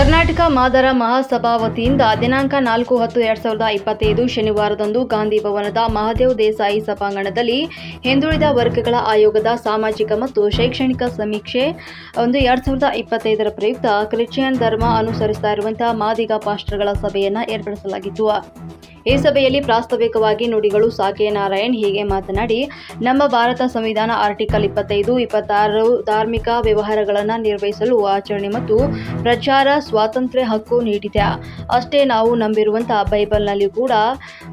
ಕರ್ನಾಟಕ ಮಾದರ ಮಹಾಸಭಾ ವತಿಯಿಂದ ದಿನಾಂಕ ನಾಲ್ಕು ಹತ್ತು ಎರಡ್ ಸಾವಿರದ ಇಪ್ಪತ್ತೈದು ಶನಿವಾರದಂದು ಗಾಂಧಿ ಭವನದ ಮಹಾದೇವ್ ದೇಸಾಯಿ ಸಭಾಂಗಣದಲ್ಲಿ ಹಿಂದುಳಿದ ವರ್ಗಗಳ ಆಯೋಗದ ಸಾಮಾಜಿಕ ಮತ್ತು ಶೈಕ್ಷಣಿಕ ಸಮೀಕ್ಷೆ ಒಂದು ಎರಡ್ ಸಾವಿರದ ಇಪ್ಪತ್ತೈದರ ಪ್ರಯುಕ್ತ ಕ್ರಿಶ್ಚಿಯನ್ ಧರ್ಮ ಅನುಸರಿಸ್ತಾ ಮಾದಿಗ ಪಾಸ್ಟರ್ಗಳ ಸಭೆಯನ್ನು ಏರ್ಪಡಿಸಲಾಗಿತ್ತು. ಈ ಸಭೆಯಲ್ಲಿ ಪ್ರಾಸ್ತಾವಿಕವಾಗಿ ನುಡಿಗಳು ಸಾಕೆ ನಾರಾಯಣ್ ಹೀಗೆ ಮಾತನಾಡಿ, ನಮ್ಮ ಭಾರತ ಸಂವಿಧಾನ ಆರ್ಟಿಕಲ್ ಇಪ್ಪತ್ತೈದು, ಇಪ್ಪತ್ತಾರು ಧಾರ್ಮಿಕ ವ್ಯವಹಾರಗಳನ್ನು ನಿರ್ವಹಿಸಲು ಆಚರಣೆ ಮತ್ತು ಪ್ರಚಾರ ಸ್ವಾತಂತ್ರ್ಯ ಹಕ್ಕು ನೀಡಿದೆ. ಅಷ್ಟೇ ನಾವು ನಂಬಿರುವಂತಹ ಬೈಬಲ್ನಲ್ಲಿ ಕೂಡ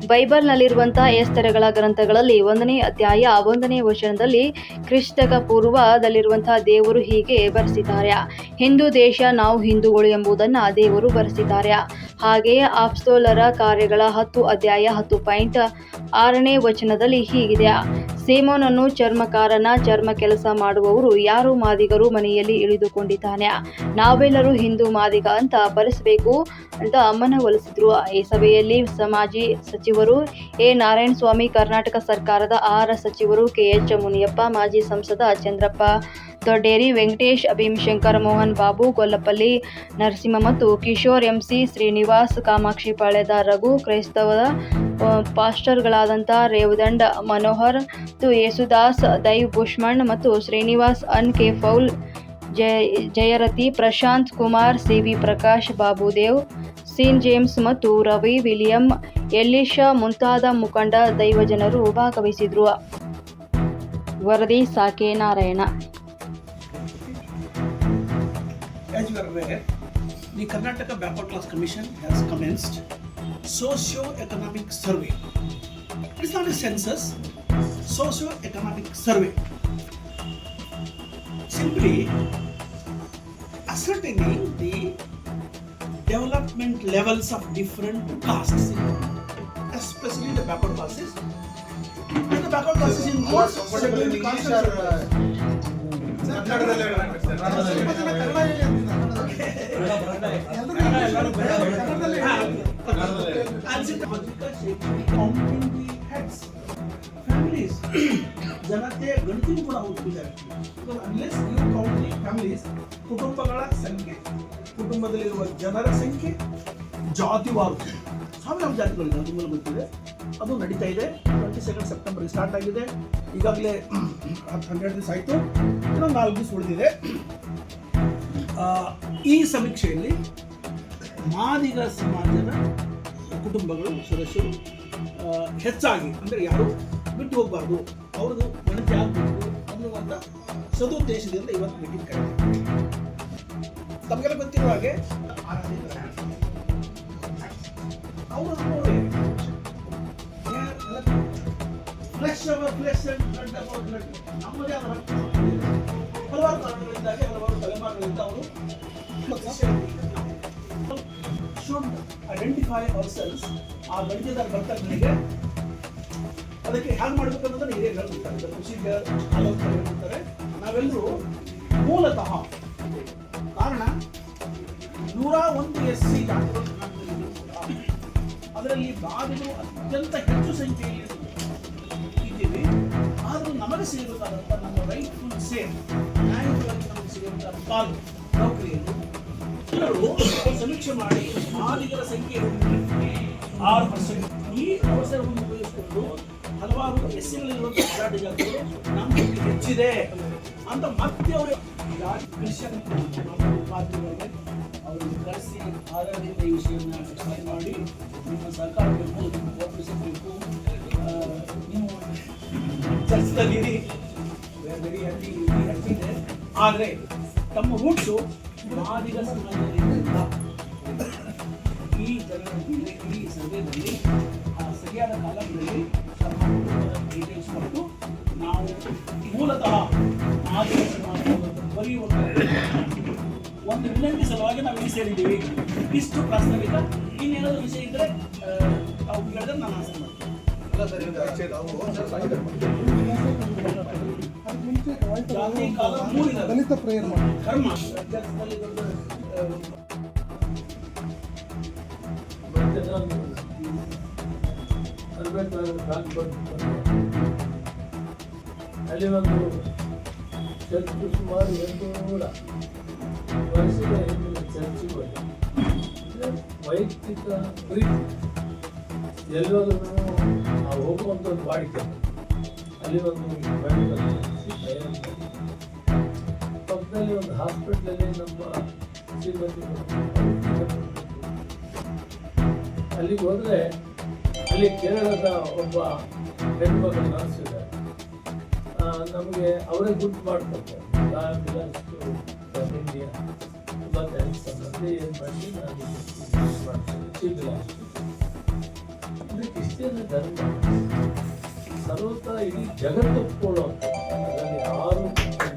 ಬೈಬಲ್ನಲ್ಲಿರುವಂತಹ ಎಸ್ತರಗಳ ಗ್ರಂಥಗಳಲ್ಲಿ ಒಂದನೇ ಅಧ್ಯಾಯ ಒಂದನೇ ವಚನದಲ್ಲಿ ಕ್ರಿಸ್ತಕ ಪೂರ್ವದಲ್ಲಿರುವಂತಹ ದೇವರು ಹೀಗೆ ಬರೆಸಿದ್ದಾರೆ, ಹಿಂದೂ ದೇಶ ನಾವು ಹಿಂದೂಗಳು ಎಂಬುದನ್ನು ದೇವರು ಬರೆಸಿದ್ದಾರೆ. ಹಾಗೆಯೇ ಆಪ್ಸೋಲರ ಕಾರ್ಯಗಳ ಹತ್ತು ಅಧ್ಯಾಯ ಹತ್ತು ಪಾಯಿಂಟ್ ಆರನೇ ವಚನದಲ್ಲಿ ಹೀಗಿದೆ. ಸೀಮೋನನ್ನು ಚರ್ಮಕಾರನ ಚರ್ಮ ಕೆಲಸ ಮಾಡುವವರು ಯಾರು ಮಾದಿಗರು ಮನೆಯಲ್ಲಿ ಇಳಿದುಕೊಂಡಿದ್ದಾನೆ? ನಾವೆಲ್ಲರೂ ಹಿಂದೂ ಮಾದಿಗ ಅಂತ ಬರೆಸಬೇಕು ಅಂತ ಮನವೊಲಿಸಿದ್ರು ಈ ಸಭೆಯಲ್ಲಿ ಸಮಾಜಿ ಸಚಿವರು ಎ. ನಾರಾಯಣ ಸ್ವಾಮಿ, ಕರ್ನಾಟಕ ಸರ್ಕಾರದ ಆಹಾರ ಸಚಿವರು ಕೆ. ಎಚ್. ಮುನಿಯಪ್ಪ, ಮಾಜಿ ಸಂಸದ ಚಂದ್ರಪ್ಪ ದೊಡ್ಡೇರಿ ವೆಂಕಟೇಶ್, ಭೀಮಶಂಕರ್, ಮೋಹನ್ ಬಾಬು, ಗೊಲ್ಲಪಲ್ಲಿ, ನರಸಿಂಹ ಮತ್ತು ಕಿಶೋರ್ ಎಂ ಸಿ ಶ್ರೀನಿವಾಸ್, ಕಾಮಾಕ್ಷಿ ಪಾಳ್ಯದ ರಘು ಕ್ರೈಸ್ತವ ಪಾಸ್ಟರ್ಗಳಾದಂಥ ರೇವದಂಡ, ಮನೋಹರ್ ಮತ್ತು ಯೇಸುದಾಸ್, ದೈವ್ ಬುಷ್ಮಣ್ ಮತ್ತು ಶ್ರೀನಿವಾಸ್, ಅನ್ K foul, Jaya Jayarathi Prashant Kumar, C V Prakash, Babudev, Sean James ಮತ್ತು ರವಿ ವಿಲಿಯಂ ಎಲ್ಲಿಶಾ ಮುಂತಾದ ಮುಖಂಡ ದೈವಜನರು ಭಾಗವಹಿಸಿದ್ರು. ವರದಿ ಸಾಕೆ Narayana. Aware, the Karnataka Backward Class Commission has commenced socio-economic survey. It's not a census, socio-economic survey. Simply ascertaining the development levels of different castes, especially the backward classes. And the backward classes and counting the heads, families, ಜನತೆ ಗಣತಿಯೂ ಕೂಡ ಹೋಗ್ತಿದ್ದಾರೆ unless you families ಕುಟುಂಬಗಳ ಸಂಖ್ಯೆ ಕುಟುಂಬದಲ್ಲಿರುವ ಜನರ ಸಂಖ್ಯೆ ಜಾತಿವಾರು ಸಾವಿರಾರು ಜಾತಿಗಳಿದೆ ನಿಮಗೆ ಗೊತ್ತಿದೆ ಅದು ನಡೀತಾ ಇದೆ ಟ್ವೆಂಟಿ ಸೆಕೆಂಡ್ ಸೆಪ್ಟೆಂಬರ್ಗೆ ಸ್ಟಾರ್ಟ್ ಆಗಿದೆ ಈಗಾಗಲೇ ಹತ್ತು ಹನ್ನೆರಡು ದಿವಸ ಆಯಿತು ಇನ್ನೊಂದು ನಾಲ್ಕು ದಿವಸ ಉಳಿದಿದೆ ಈ ಸಮೀಕ್ಷೆಯಲ್ಲಿ ಮಾದಿಗ ಸಮಾಜದ ಕುಟುಂಬಗಳು ಸದಸ್ಯರು ಹೆಚ್ಚಾಗಿ ಅಂದರೆ ಯಾರು ಬಿಟ್ಟು ಹೋಗಬಾರ್ದು, ಅವ್ರದ್ದು ಗಣತಿ ಆಗಬೇಕು ಅನ್ನುವಂಥ ಸದುದ್ದೇಶದಿಂದ ಇವತ್ತು ಮೀಟಿಂಗ್ ಕರೆದಿದೆ ತಮಗೆಲ್ಲ ಗೊತ್ತಿರುವ ಹಾಗೆ ಅವರು ಫ್ಲೆಶ್ ಫ್ಲೆಶ್ ನಮ್ಮದೇ ಆದ ಹಲವಾರು ಕಾರಣಗಳಿಂದಾಗಿ ಹಲವಾರು ತಲೆಮಾರುಗಳಿಂದ ಅವರು ಶುಡ್ ಐಡೆಂಟಿಫೈ ಅವರ್ಸೆಲ್ಸ್ ಆ ಗಣಿತದ ಬರ್ತಗಳಿಗೆ ಅದಕ್ಕೆ ಹ್ಯಾಂಗ್ ಮಾಡ್ಬೇಕು ಅನ್ನೋದನ್ನ ಹಿರಿಯರು ಹೇಳ್ಬಿಡ್ತಾರೆ. ಪ್ರೊಸೀಜರ್ ಆಲೋಚನೆ ನಾವೆಲ್ಲರೂ ಮೂಲತಃ, ಕಾರಣ ನೂರ ಒಂದು ಎಸ್ ಸಿ ಅದರಲ್ಲಿ ಬಾಧಿಗಳು ಅತ್ಯಂತ ಹೆಚ್ಚು ಸಂಖ್ಯೆಯಲ್ಲಿ ಇದ್ದೀವಿ. ಸಿಗಬೇಕಾದಂಥ ನಮ್ಮ ರೈಟ್ಫುಲ್ ಸೇಮ್ ನ್ಯಾಯವಾಗಿ ನಮಗೆ ಸಿಗುವಂಥ ಪಾಲು ನೌಕರಿಯನ್ನು ಸಮೀಕ್ಷೆ ಮಾಡಿ ಮಾಲೀಕರ ಸಂಖ್ಯೆ ಆರು ಪರ್ಸೆಂಟ್ ಈ ಅವಸರವನ್ನು ಉಪಯೋಗಿಸಿಕೊಂಡು ಹಲವಾರು ಎಸ್ ಸಿಗಳಿರುವಂಥ ಹೋರಾಟ ಜಾತಿಗಳು ನಮ್ಮ ಹೆಚ್ಚಿದೆ ಅಂತ ಮತ್ತೆ ಅವರು ಕ್ರಿಶ್ಚಿಯನ್ ಮಿಷನ್ ಅವರನ್ನು ಕರೆಸಿ ಆಧಾರದಿಂದ ಈ ವಿಷಯವನ್ನು ಎಕ್ಸ್ಪ್ಲೈನ್ ಮಾಡಿ ನಿಮ್ಮ ಸರ್ಕಾರ ಬೇಕು ನೀವು ಚರ್ಚೆದಲ್ಲಿರಿ ವೆರಿ ಹ್ಯಾಪಿ ಹ್ಯಾಪಿ ಇದೆ ಆದರೆ ತಮ್ಮ ಹುಟ್ಟು ಮಾದಿಗ ಸಮಾಜದಿಂದ ಈ ಜನರಲ್ಲಿ, ಈ ಸಮಯದಲ್ಲಿ ಆ ಸರಿಯಾದ ಕಾಲದಲ್ಲಿ ತಮ್ಮ ಕುಟುಂಬದ ನಾವು ಮೂಲತಃ ಮಾದಿಗ ಸಮಾಜವನ್ನು ಬರೆಯುವ ಒಂದು ವಿನಂತಿ ಸಲುವಾಗಿ ನಾವು ಇಲ್ಲಿ ಸೇರಿದ್ದೀವಿ. ಇಷ್ಟು ಪ್ರಾಸ್ತಾವಿಕ. ಇನ್ನೇನಾದರೂ ವಿಷಯ ಇದ್ದರೆ ತಾವು ಹೇಳಿದ್ರೆ ನಾನು ಆಸೆ ಮಾಡ್ತೀನಿ. ದಲಿತ ಪ್ರೇಯರ್ ಮಾಡಿ ಕರ್ಮ ಅಲ್ಲಿ ಒಂದು ಚರ್ಚ್ ಸುಮಾರು ಎಂಟು ನೂರ ವರ್ಷದ ಹಿಂದಿನ ಚರ್ಚಿಗೆ ವೈಯಕ್ತಿಕ ಪ್ರೀತಿ. ಎಲ್ಲೋದ್ರೂ ನಾವು ಹೋಗುವಂಥದ್ದು ವಾಡಿಕೆ ಅಲ್ಲಿ ಒಂದು ಪಕ್ಕದಲ್ಲಿ ಒಂದು ಹಾಸ್ಪಿಟ್ಲಲ್ಲಿ ನಮ್ಮ ಸಿಬ್ಬಂದಿ ಅಲ್ಲಿಗೆ ಹೋದರೆ ಅಲ್ಲಿ ಕೇರಳದ ಒಬ್ಬ ಹೆಣ್ಮಗಳು ನರ್ಸ್ ಇದ್ದಾರೆ ಆ, ನಮಗೆ ಅವರೇ ಮಾಡ್ಕೊತಾರೆ ಇಂಡಿಯಾ ತುಂಬ ಥ್ಯಾಂಕ್ಸ್ ಸಂಬಂಧ ಏನು ಮಾಡಿ ನಾನು ಮಾಡ್ತೀನಿ ಇಷ್ಟೇನು ಧರ್ಮ. ಸರ್ವತ ಇಡೀ ಜಗತ್ತು ಒಪ್ಕೊಳ್ಳುವಂಥ ಅದರಲ್ಲಿ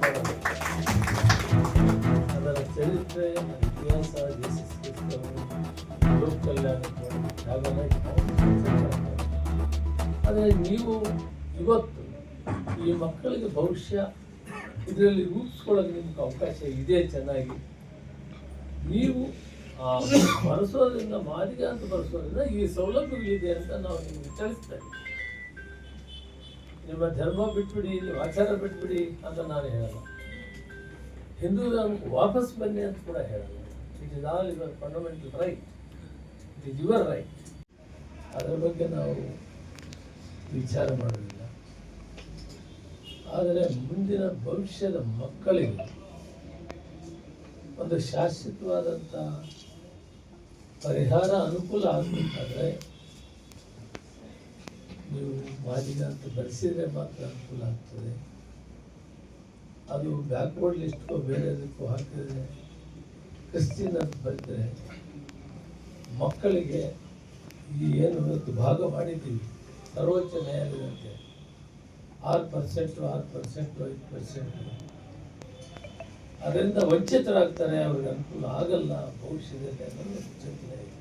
ಮಾಡಲ್ಲ. ಅದರ ಚರಿತ್ರೆ ಇತಿಹಾಸ ಜೀಸಸ್ ಕಲ್ಯಾಣ ಆದರೆ ನೀವು ಇವತ್ತು ಈ ಮಕ್ಕಳಿಗೆ ಭವಿಷ್ಯ ಇದರಲ್ಲಿ ರೂಪಿಸ್ಕೊಳ್ಳೋಕೆ ನಿಮ್ಗೆ ಅವಕಾಶ ಇದೆ ಚೆನ್ನಾಗಿ. ನೀವು ಆ, ಬರೆಸೋದ್ರಿಂದ, ಮಾದಿಗ ಅಂತ ಬರೆಸೋದ್ರಿಂದ ಈ ಸೌಲಭ್ಯಗಳಿದೆ ಅಂತ ನಾವು ನಿಮ್ಗೆ ವಿಚಾರಿಸ್ತೇವೆ ನಿಮ್ಮ ಧರ್ಮ ಬಿಟ್ಬಿಡಿ, ಆಚಾರ ಬಿಟ್ಬಿಡಿ ಅಂತ ನಾನು ಹೇಳಲ್ಲ. ಹಿಂದೂ ಧರ್ಮಕ್ಕೆ ವಾಪಸ್ ಬನ್ನಿ ಅಂತ ಕೂಡ ಹೇಳಲ್ಲ. It is all your fundamental right it is your right ಅದರ ಬಗ್ಗೆ ನಾವು ವಿಚಾರ ಮಾಡೋದಿಲ್ಲ. ಆದರೆ ಮುಂದಿನ ಭವಿಷ್ಯದ ಮಕ್ಕಳಿಗೆ ಒಂದು ಶಾಶ್ವತವಾದಂಥ ಪರಿಹಾರ ಅನುಕೂಲ ಆಗಬೇಕಾದ್ರೆ ನೀವು ಮಾದಿಗ ಅಂತ ಬರೆಸಿದ್ರೆ ಮಾತ್ರ ಅನುಕೂಲ ಆಗ್ತದೆ. ಅದು ಬ್ಯಾಕ್ವರ್ಡ್ ಲಿಸ್ಟ್ಗೂ ಬೇರೆ ಹಾಕಿದರೆ ಕ್ರಿಸ್ಟಿಯನ್ ಅಂತ ಬರೆದ್ರೆ ಮಕ್ಕಳಿಗೆ ಈ ಏನು ಇವತ್ತು ಭಾಗ ಮಾಡಿದ್ದೀವಿ, ಸರ್ವೋಚ್ಚ ನ್ಯಾಯಾಲಯದಂತೆ. ಆರು ಪರ್ಸೆಂಟು ಆರು ಪರ್ಸೆಂಟು, ಐದು ಪರ್ಸೆಂಟು. ಅದರಿಂದ ವಂಚಿತರಾಗ್ತಾರೆ, ಅವ್ರಿಗೆ ಅನುಕೂಲ ಆಗಲ್ಲ, ಭವಿಷ್ಯದಲ್ಲಿ ಅನ್ನೋದು ಚಿಂತನೆ ಇದೆ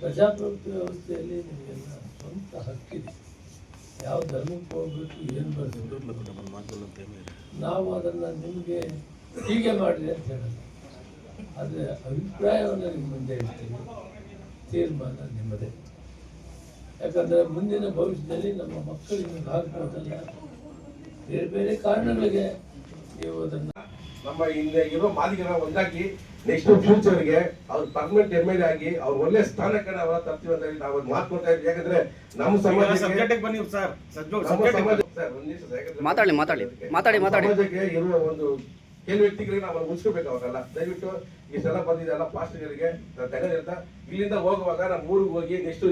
ಪ್ರಜಾಪ್ರಭುತ್ವ ವ್ಯವಸ್ಥೆಯಲ್ಲಿ ನಿಮಗೆಲ್ಲ ಸ್ವಂತ ಹಕ್ಕಿದೆ. ಯಾವ ಧರ್ಮಕ್ಕೆ ಹೋಗ್ಬೇಕು, ಏನು ಬರಬೇಕು? ನಾವು ಅದನ್ನು ನಿಮಗೆ ಹೀಗೆ ಮಾಡಿರಿ ಅಂತ ಹೇಳಲ್ಲ. ಆದರೆ ಅಭಿಪ್ರಾಯವನ್ನು ನಿಮ್ಮ ಮುಂದೆ ಇಡ್ತೀವಿ ತೀರ್ಮಾನ ನಿಮ್ಮದೇ. ಯಾಕಂದರೆ ಮುಂದಿನ ಭವಿಷ್ಯದಲ್ಲಿ ನಮ್ಮ ಮಕ್ಕಳಿಗೆ ಆಗ್ಬೋದಲ್ಲ ಬೇರೆ ಬೇರೆ ಕಾರಣಗಳಿಗೆ ನೀವು ಅದನ್ನು ನಮ್ಮ ಹಿಂದೆ ಇರೋ ಮಾಲೀಕರ ಒಂದಾಗಿ ನೆಕ್ಸ್ಟ್ ಫ್ಯೂಚರ್ಗೆ ಅವ್ರು ಪರ್ಮನೆಂಟ್ ಎಂ ಎಲ್ ಆಗಿ ಅವ್ರ ಒಳ್ಳೆ ಸ್ಥಾನಕ್ಕೆ ನಾವು ತರ್ತೀವಿ ಅಂತ ಹೇಳಿ ನಾವು ಮಾತು ಕೊಡ್ತಾ ಇದ್ವಿ ಯಾಕಂದ್ರೆ ನಮ್ಮ ಸಮಾಜಕ್ಕೆ ಸಬ್ಜೆಕ್ಟ್ ಬನ್ನಿ ಸರ್ ಸಬ್ಜೆಕ್ಟ್ ಸಮಾಜ ಸರ್, ಒಂದ್ ನಿಮಿಷ ಸರ್, ಮಾತಾಡಿ, ಮಾತಾಡಿ. ಮಾತಾಡಿ, ಮಾತಾಡಿ. ಸಮಾಜಕ್ಕೆ ಇರುವ ಒಂದು ಕೆಲವು ವ್ಯಕ್ತಿಗಳಿಗೆ ನಾವು ಉಳಿಸ್ಕೋಬೇಕು ಅವರೆಲ್ಲ ದಯವಿಟ್ಟು ಈ ಸಲ ಬಂದಿದ್ದೆಲ್ಲ ಪಾಸ್ಟ್ಗಳಿಗೆ. ತೆಗೆದಿರ್ತ ಇಲ್ಲಿಂದ ಹೋಗುವಾಗ ನಮ್ಮ ಊರಿಗೆ ಹೋಗಿ ನೆಕ್ಸ್ಟ್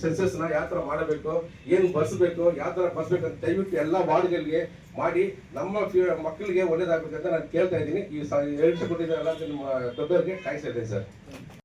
ಸೆನ್ಸಸ್ನ ಯಾವ ಥರ ಮಾಡಬೇಕು, ಏನು ಬರ್ಸ್ಬೇಕು, ಯಾವ ಥರ ಬರ್ಸ್ಬೇಕು ಅಂತ ದಯವಿಟ್ಟು ಎಲ್ಲ ವಾರ್ಡ್ಗಳಿಗೆ ಮಾಡಿ, ನಮ್ಮ ಮಕ್ಕಳಿಗೆ ಒಳ್ಳೇದಾಗಬೇಕಂತ ನಾನು ಕೇಳ್ತಾ ಇದ್ದೀನಿ. ಈ ಸ- ಎರಡು ಕೊಟ್ಟಿದ್ದೆಲ್ಲ ನಿಮ್ಮ ದೊಡ್ಡವರಿಗೆ ಕಾಯಿಸ್ತಾ ಇದ್ದೀನಿ ಸರ್.